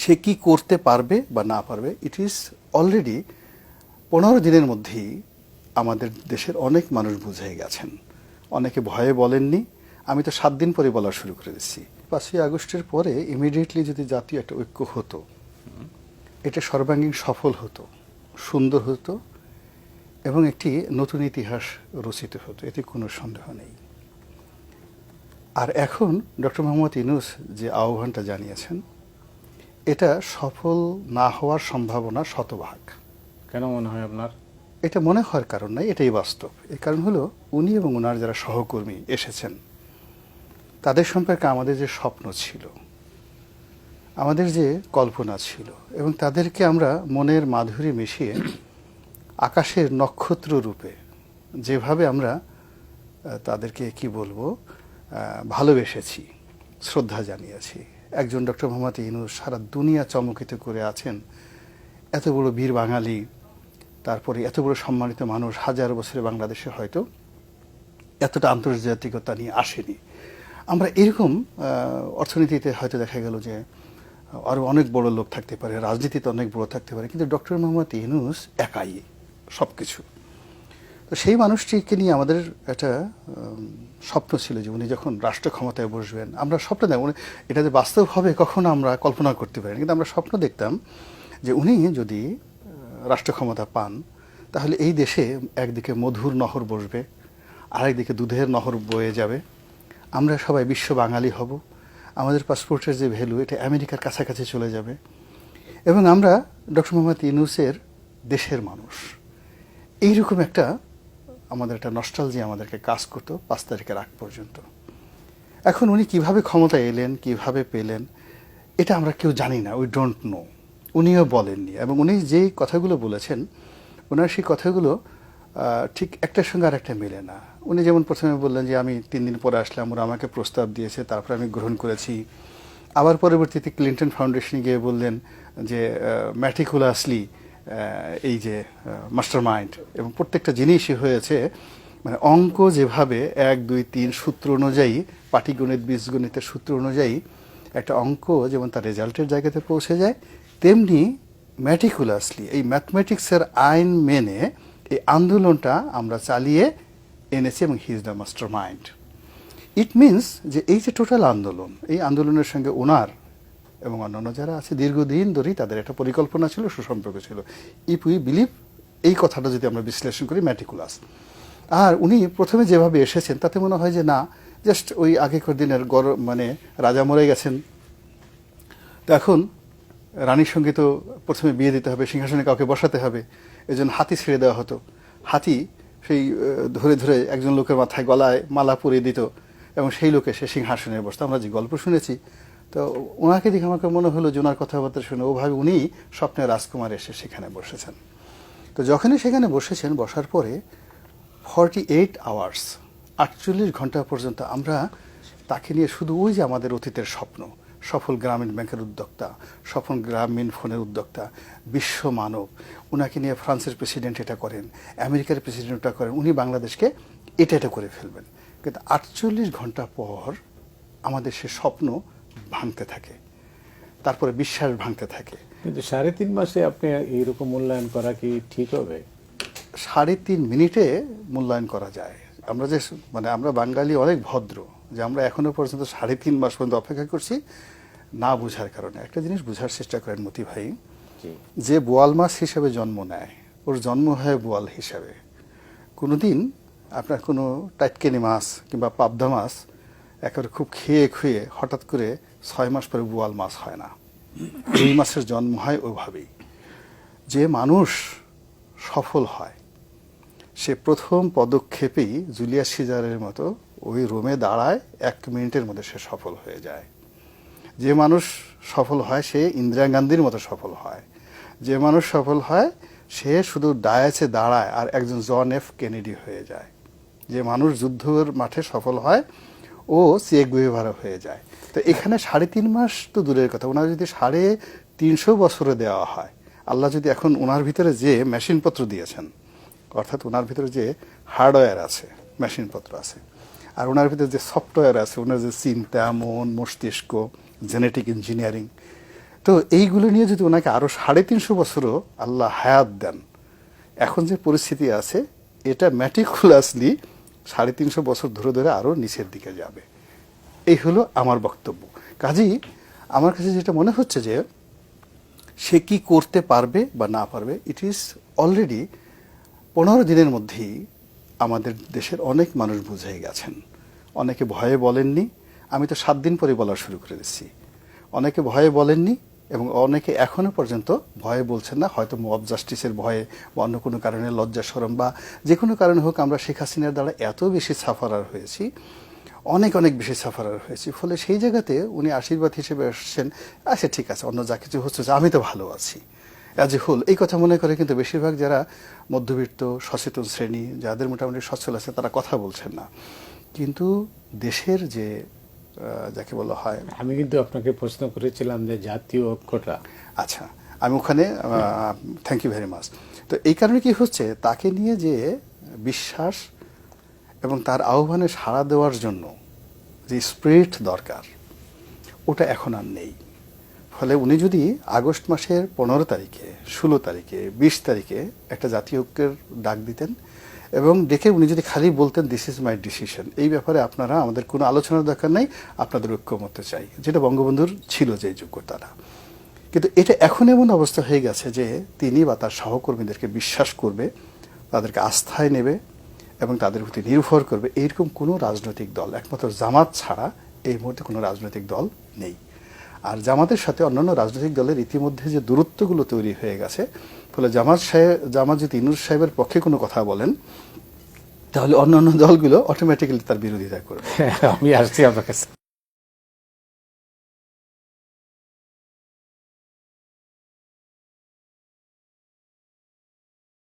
সে কি করতে পারবে বা না পারবে ইট ইজ অলরেডি পনেরো দিনের মধ্যেই আমাদের দেশের অনেক মানুষ বুঝে গেছেন। অনেকে ভয়ে বলেননি, আমি তো সাত দিন পরে বলা শুরু করে দিচ্ছি। পাঁচই আগস্টের পরে ইমিডিয়েটলি যদি জাতীয় একটা ঐক্য হতো, এটা সর্বাঙ্গীন সফল হতো, সুন্দর হতো এবং একটি নতুন ইতিহাস রচিত হতো, এতে কোনো সন্দেহ নেই। আর এখন ডক্টর মোহাম্মদ ইনুস যে আহ্বানটা জানিয়েছেন এটা সফল না হওয়ার সম্ভাবনা শতভাগ। কেন মনে হয় আপনার? এটা মনে হওয়ার কারণ নাই এটাই বাস্তব। এর কারণ হলো উনি এবং ওনার যারা সহকর্মী এসেছেন তাদের সম্পর্কে আমাদের যে স্বপ্ন ছিল আমাদের যে কল্পনা ছিল এবং তাদেরকে আমরা মনের মাধুরী মিশিয়ে আকাশের নক্ষত্র রূপে যেভাবে আমরা তাদেরকে কি বলব ভালোবেসেছি শ্রদ্ধা জানিয়েছি। একজন ডক্টর মোহাম্মদ ইনুস সারা দুনিয়া চমকিত করে আছেন। এত বড় বীর বাঙালি, তারপরে এত বড় সম্মানিত মানুষ হাজার বছরে বাংলাদেশে হয়তো এতটা আন্তর্জাতিকতা নিয়ে আসেনি। আমরা এরকম অর্থনীতিতে হয়তো দেখা গেল যে আরও অনেক বড় লোক থাকতে পারে, রাজনীতিতে অনেক বড় থাকতে পারে, কিন্তু ডক্টর মোহাম্মদ ইউনুস একাই সব কিছু তো সেই মানুষটিকে নিয়ে আমাদের একটা স্বপ্ন ছিল যে উনি যখন রাষ্ট্র ক্ষমতায় বসবেন, আমরা স্বপ্ন দেখ উনি, এটা যে বাস্তব হবে কখনো আমরা কল্পনা করতে পারি কিন্তু আমরা স্বপ্ন দেখতাম যে উনি যদি রাষ্ট্র ক্ষমতা পান, তাহলে এই দেশে একদিকে মধুর নহর বসবে, আরেকদিকে দুধের নহর বয়ে যাবে। আমরা সবাই বিশ্ব বাঙালি হব, আমাদের পাসপোর্টের যে ভ্যালু, এটা আমেরিকার কাছাকাছি চলে যাবে। এবং আমরা ডক্টর মোহাম্মদ ইউনুসের দেশের মানুষ। এইরকম একটা আমাদের একটা নস্টালজি আমাদেরকে কাজ করতো পাঁচ তারিখের আগ পর্যন্ত। এখন উনি কীভাবে ক্ষমতায় এলেন, কীভাবে পেলেন, এটা আমরা কেউ জানি না উই ডোন্ট নো উনিও বলেননি এবং উনি যেই কথাগুলো বলেছেন, ওনার সেই কথাগুলো ঠিক একটার সঙ্গে আর একটা মেলে না। উনি যেমন প্রথমে বললেন যে, আমি তিন দিন পরে আসলাম, ওরা আমাকে প্রস্তাব দিয়েছে, তারপরে আমি গ্রহণ করেছি। আবার পরবর্তীতে ক্লিন্টন ফাউন্ডেশনে গিয়ে বললেন যে ম্যাটিকুলাসলি এই যে মাস্টার মাইন্ড এবং প্রত্যেকটা জিনিসই হয়েছে মানে অঙ্ক যেভাবে এক, দুই, তিন সূত্র অনুযায়ী, পাটিগণিত, বীজগণিতের সূত্র অনুযায়ী একটা অঙ্ক যেমন তার রেজাল্টের জায়গাতে পৌঁছে যায়, তেমনি ম্যাটিকুলাসলি এই ম্যাথমেটিক্সের আইন মেনে এই আন্দোলনটা আমরা চালিয়ে এনেছি এবং he is the master mind it means যে এই যে টোটাল আন্দোলন, এই আন্দোলনের সঙ্গে ওনার এবং অন্যান্য যারা আছে, দীর্ঘদিন ধরেই তাদের একটা পরিকল্পনা ছিল, সুসম্পর্ক ছিল। ইফ উই বিলিভ এই কথাটা যদি আমরা বিশ্লেষণ করি ম্যাটিকুলাস আর উনি প্রথমে যেভাবে এসেছেন, তাতে মনে হয় যে না জাস্ট ওই আগেকার দিনের গরম মানে রাজা মরে গেছেন। তো এখন রানীর সঙ্গে তো প্রথমে বিয়ে দিতে হবে, সিংহাসনে কাউকে বসাতে হবে, এই জন্য হাতি ছেড়ে দেওয়া হতো। হাতি সেই ধরে ধরে একজন লোকের মাথায় গলায় মালা পরিয়ে দিত, এবং সেই লোকে সে সিংহাসনে বসতো। আমরা যে গল্প শুনেছি তো ওনাকে দেখে আমাকে মনে হলো যে কথাবার্তা শুনে ওভাবে উনি স্বপ্নে রাজকুমার এসে সেখানে বসেছেন। তো যখনই সেখানে বসেছেন, বসার পরে ফর্টি এইট আওয়ার্স আটচল্লিশ ঘণ্টা পর্যন্ত আমরা তাকে নিয়ে শুধু ওই যে আমাদের অতীতের স্বপ্ন, সফল গ্রামীণ ব্যাংকের উদ্যোক্তা, সফল গ্রামীণ ফোনের উদ্যোক্তা, বিশ্ব মানব ওনাকে নিয়ে ফ্রান্সের প্রেসিডেন্ট এটা করেন, আমেরিকার প্রেসিডেন্ট এটা করেন, উনি বাংলাদেশকে এটা এটা করে ফেলবেন। কিন্তু আটচল্লিশ ঘণ্টা পর আমাদের সে স্বপ্ন ভাঙতে থাকে তারপরে বিশ্বাস ভাঙতে থাকে। কিন্তু সাড়ে তিন মাসে আপনি এইরকম মূল্যায়ন করা কি ঠিক হবে? সাড়ে তিন মিনিটে মূল্যায়ন করা যায়। আমরা যে মানে আমরা বাঙালি অনেক ভদ্র যে আমরা এখনও পর্যন্ত সাড়ে তিন মাস পর্যন্ত অপেক্ষা করছি না বোঝার কারণে। একটা জিনিস বোঝার চেষ্টা করেন মতি ভাই যে বোয়াল মাছ হিসেবে জন্ম নেয় ওর জন্ম হয় বোয়াল হিসাবে। কোনোদিন আপনার কোনো টাইটকেনি মাছ কিংবা পাবদা মাছ একেবারে খুব খেয়ে খুয়ে হঠাৎ করে ছয় মাস পরে বোয়াল মাছ হয় না। এই মাছের জন্ম হয় ওইভাবেই যে মানুষ সফল হয়, সে প্রথম পদক্ষেপেই জুলিয়াস সিজারের মতো ওই রোমে দাঁড়ায়, এক মিনিটের মধ্যে সে সফল হয়ে যায়। যে মানুষ সফল হয়, সে ইন্দিরা গান্ধীর মতো সফল হয়। যে মানুষ সফল হয়, সে শুধু ডায়াসে দাঁড়ায় আর একজন জন এফ কেনেডি হয়ে যায়। যে মানুষ যুদ্ধের মাঠে সফল হয় ও চেক গুয়েভারা হয়ে যায়। তো এখানে সাড়ে তিন মাস তো দূরের কথা। ওনার যদি সাড়ে তিনশো বছরে দেওয়া হয়, আল্লাহ যদি এখন ওনার ভিতরে যে মেশিনপত্র দিয়েছেন, অর্থাৎ ওনার ভিতরে যে হার্ডওয়্যার আছে, মেশিনপত্র আছে, আর ওনার ভিতরে যে সফটওয়্যার আছে, ওনার যে চিন্তা, মন, মস্তিষ্ক, জেনেটিক ইঞ্জিনিয়ারিং, তো এইগুলো নিয়ে যদি ওনাকে আরও সাড়ে তিনশো বছরও আল্লাহ হায়াত দেন, এখন যে পরিস্থিতি আছে, এটা ম্যাটিকুলাসলি সাড়ে তিনশো বছর ধরে ধরে আরও নিচের দিকে যাবে। এই হলো আমার বক্তব্য। কাজেই আমার কাছে যেটা মনে হচ্ছে যে, সে কি করতে পারবে বা না পারবে ইট ইজ অলরেডি পনেরো দিনের মধ্যেই আমাদের দেশের অনেক মানুষ বুঝে গেছেন। অনেকে ভয়ে বলেননি। আমি তো সাত দিন পরে বলা শুরু করে দিচ্ছি। অনেকে ভয়ে বলেননি। এবং অনেকে এখনও পর্যন্ত ভয়ে বলছেন না, হয়তো মব জাস্টিসের ভয়ে বা অন্য কোনো কারণে লজ্জা সরম বা যে কোনো কারণে হোক আমরা শেখ হাসিনার দ্বারা এত বেশি সাফারার হয়েছি, অনেক অনেক বেশি সাফারার হয়েছি। ফলে সেই জায়গাতে উনি আশীর্বাদ হিসেবে আসছেন আচ্ছা ঠিক আছে, অন্য যা কিছু হচ্ছে, আমি তো ভালো আছি। অ্যাজ এ হোল এই কথা মনে করে কিন্তু বেশিরভাগ যারা মধ্যবিত্ত, সচেতন শ্রেণি, যাদের মোটামুটি সচ্ছল আছে, তারা কথা বলছেন না। কিন্তু দেশের যে যাকে বলা হয়। আমি কিন্তু আপনাকে প্রশ্ন করেছিলাম যে জাতীয় ঐক্যটা। আচ্ছা আমি ওখানে থ্যাংক ইউ ভেরি মাচ তো এই কারণে কি হচ্ছে তাকে নিয়ে যে বিশ্বাস এবং তার আহ্বানে সাড়া দেওয়ার জন্য যে স্পিরিট দরকার ওটা এখন আর নেই। ফলে উনি যদি আগস্ট মাসের পনেরো তারিখে ষোলো তারিখে বিশ তারিখে একটা জাতীয় ঐক্যের ডাক দিতেন এবং দেখে উনি যদি খালি বলতেন দিস ইজ মাই ডিসিশন এই ব্যাপারে আপনারা আমাদের কোনো আলোচনার দরকার নেই, আপনাদের ঐক্যমত চাই। যেটা বঙ্গবন্ধুর ছিল যে যোগ্যতাটা। কিন্তু এটা এখন এমন অবস্থা হয়ে গেছে যে তিনি বা তার সহকর্মীদেরকে বিশ্বাস করবে, তাদেরকে আস্থায় নেবে এবং তাদের প্রতি নির্ভর করবে। এইরকম কোনো রাজনৈতিক দল, একমাত্র জামাত ছাড়া এই মুহূর্তে কোনো রাজনৈতিক দল নেই। আর জামাতের সাথে অন্যান্য রাজনৈতিক দলের ইতিমধ্যে যে দূরত্বগুলো তৈরি হয়ে গেছে ফলে জামাত সাহেব, জামাত যদি ইনুর সাহেবের পক্ষে কোনো কথা বলেন, তাহলে অন্যান্য দলগুলো অটোমেটিক্যালি তার বিরোধিতা করবে। আমি আসছি আপনার কাছে।